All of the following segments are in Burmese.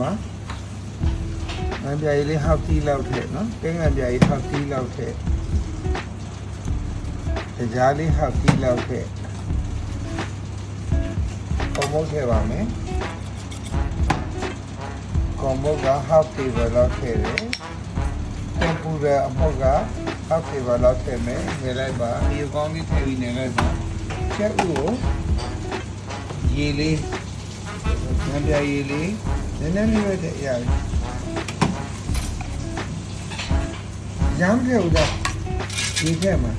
မှာငံပြာကြီးလေးဟောက်တီးလောက်ထည့်နော်ကဲငံပြာကြီးဟောက်တီးလောက်ထည့်ကြားလေးဟောက်တီးလောက်ထည့်ကောမုတ်ထည့်ပါမယ်ကောမုတ်က half table လောက်ထည့်တယ်တက်ပူတဲ့အမုတ်က half table လောက်ထည့်မယ်နေလိုက်ပါဒီအကောင်းလေးထည့်ပြီးနေလိုက်ပါချက်ဥကိုရေလေး ငံပြာရေလေးနည်းနည်းလေးပဲထည့်ရပြီရမ်းထည့်ဦးတော့ဒီထည့်မှာ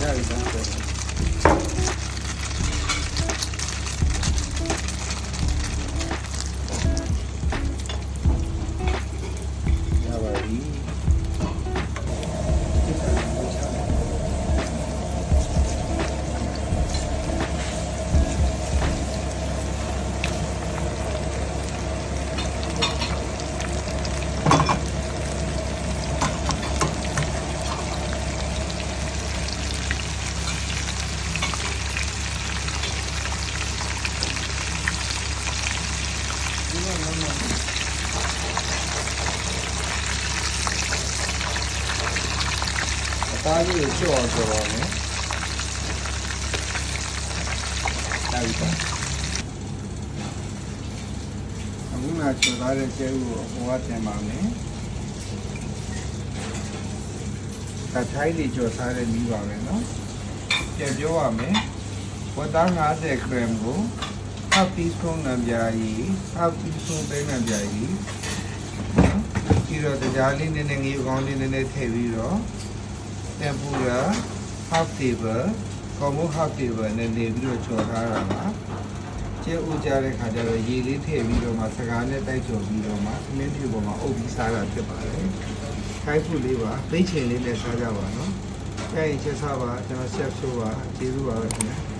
ရပြီ အသားလေးကိုချွတ်အောင်ဆိုတော့မယ်ဒါပြီပါအခုမှချွတ်ထားတဲ့ကျဲဥကိုဟိုကတင်ပါမယ်ကထိုင်းလေးချွတ်ထားတဲ့မိပါမယ်နော်ပြန်ပြောရမယ်ဝတ်သား50 gram ကို half teaspoon နံပြားကြီး half teaspoon ပဲနံပြားကြီးနော်ပြီးတော့တရားလေးနည်းနည်းငေးကောင်းလေးနည်းနည်းထည့်ပြီးတော့ tempura half table ကောမို half table နဲ့နေပြီးတော့ကျော်ထားတာပါကျဲဥကြတဲ့ခါကျတော့ရေလေးထည့်ပြီးတော့မှစကားနဲ့တိုက်ကျော်ပြီးတော့မှသမင်းဖြူပေါ်မှာအုပ်ပြီးစားတာဖြစ်ပါတယ်ခိုင်းဖူလေးပါသိချင်လေးနဲ့စားကြပါနော်အဲရင်ချက်စားပါကျွန်တော်ဆက်ဆိုးပါကျေးဇူးပါပဲခင်ဗျာ